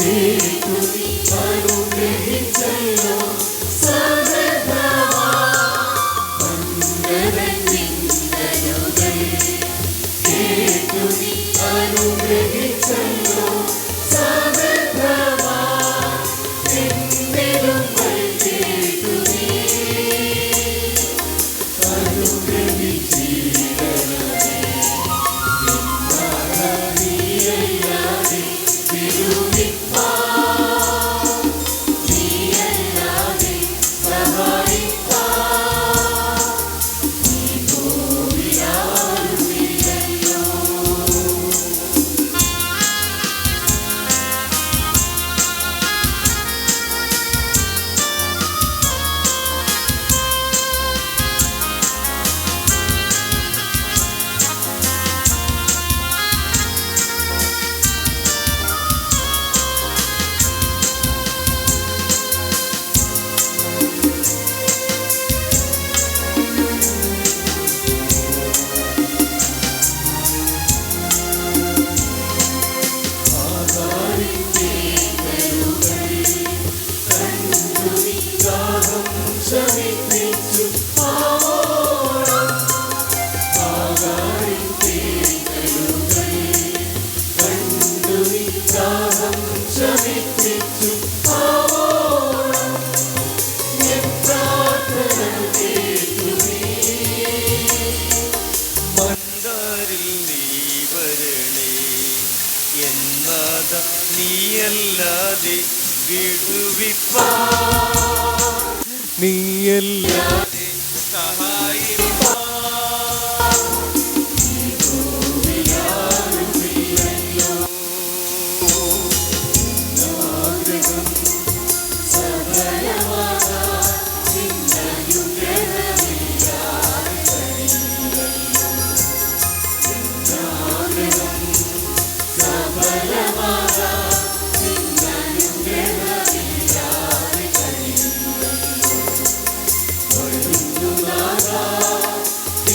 से तुम चलो നാഥ നീയല്ലാതെ വിടുവിപ്പാ. നീയല്ലാതെ സഹായി